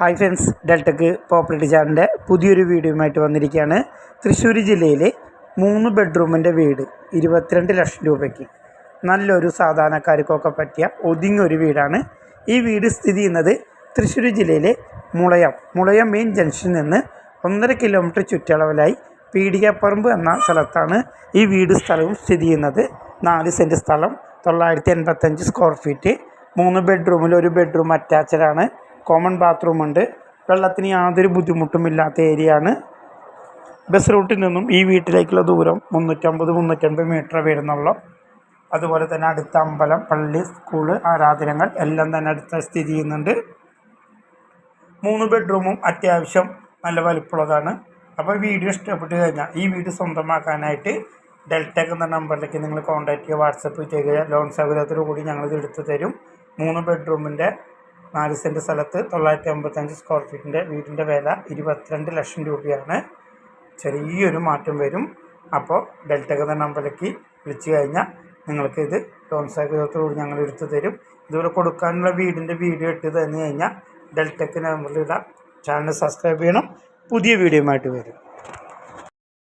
Hi friends ഡെൽറ്റക്ക് property ചാനലിന്റെ പുതിയൊരു വീഡിയോയുമായിട്ട് വന്നിരിക്കുകയാണ്. തൃശ്ശൂർ ജില്ലയിലെ മൂന്ന് ബെഡ്റൂമിന്റെ വീട് ഇരുപത്തിരണ്ട് ലക്ഷം രൂപയ്ക്ക്. നല്ലൊരു സാധാരണക്കാർക്കൊക്കെ പറ്റിയ ഒതുങ്ങിയൊരു വീടാണ്. ഈ വീട് സ്ഥിതി ചെയ്യുന്നത് തൃശ്ശൂർ ജില്ലയിലെ മുളയം. മുളയം മെയിൻ ജംഗ്ഷനിൽ നിന്ന് ഒന്നര കിലോമീറ്റർ ചുറ്റളവിലായി പീടികപ്പറമ്പ് എന്ന സ്ഥലത്താണ് ഈ വീട് സ്ഥലവും സ്ഥിതി ചെയ്യുന്നത്. നാല് സെന്റ് സ്ഥലം തൊള്ളായിരത്തി എൺപത്തഞ്ച് സ്ക്വയർ ഫീറ്റ് മൂന്ന് ബെഡ്റൂമിൽ ഒരു ബെഡ്റൂം അറ്റാച്ചഡാണ്. കോമൺ ബാത്റൂം ഉണ്ട്. വെള്ളത്തിന് യാതൊരു ബുദ്ധിമുട്ടും ഇല്ലാത്ത ഏരിയ ആണ് ബസ് റൂട്ടിൽ നിന്നും ഈ വീട്ടിലേക്കുള്ള ദൂരം മുന്നൂറ്റമ്പത് മുന്നൂറ്റമ്പത് മീറ്റർ വരുന്നുള്ളൂ അതുപോലെ തന്നെ അടുത്ത അമ്പലം പള്ളി സ്കൂൾ ആരാധനകൾ എല്ലാം തന്നെ അടുത്ത സ്ഥിതി ചെയ്യുന്നുണ്ട്. മൂന്ന് ബെഡ്റൂമും അത്യാവശ്യം നല്ല വലിപ്പമുള്ളതാണ്. അപ്പോൾ വീഡിയോ ഇഷ്ടപ്പെട്ട് കഴിഞ്ഞാൽ ഈ വീട് സ്വന്തമാക്കാനായിട്ട് ഡെൽറ്റക് എന്ന നമ്പറിലേക്ക് നിങ്ങൾ കോൺടാക്റ്റ് ചെയ്യുക വാട്സപ്പ് ചെയ്യുക. ലോൺ സൗകര്യത്തോടു കൂടി ഞങ്ങളിത് എടുത്തു തരും. മൂന്ന് ബെഡ്റൂമിന്റെ നാല് സെന്റ് സ്ഥലത്ത് തൊള്ളായിരത്തി അമ്പത്തഞ്ച് സ്ക്വയർ ഫീറ്റിന്റെ വീടിന്റെ വില ഇരുപത്തിരണ്ട് ലക്ഷം രൂപയാണ്. ചെറിയൊരു മാറ്റം വരും. അപ്പോൾ ഡെൽറ്റക്ക് എന്ന നമ്പറിലേക്ക് വിളിച്ചു കഴിഞ്ഞാൽ നിങ്ങൾക്ക് ഇത് ലോൺ സൗകര്യത്തോടുകൂടി ഞങ്ങൾ എടുത്തു തരും. ഇതുപോലെ കൊടുക്കാനുള്ള വീടിന്റെ വീഡിയോ ഇട്ട് തന്നു കഴിഞ്ഞാൽ ഡെൽറ്റക്ക് നമ്പറിലിടാം ചാനൽ സബ്സ്ക്രൈബ് ചെയ്യണം. പുതിയ വീഡിയോ ആയിട്ട് വരും.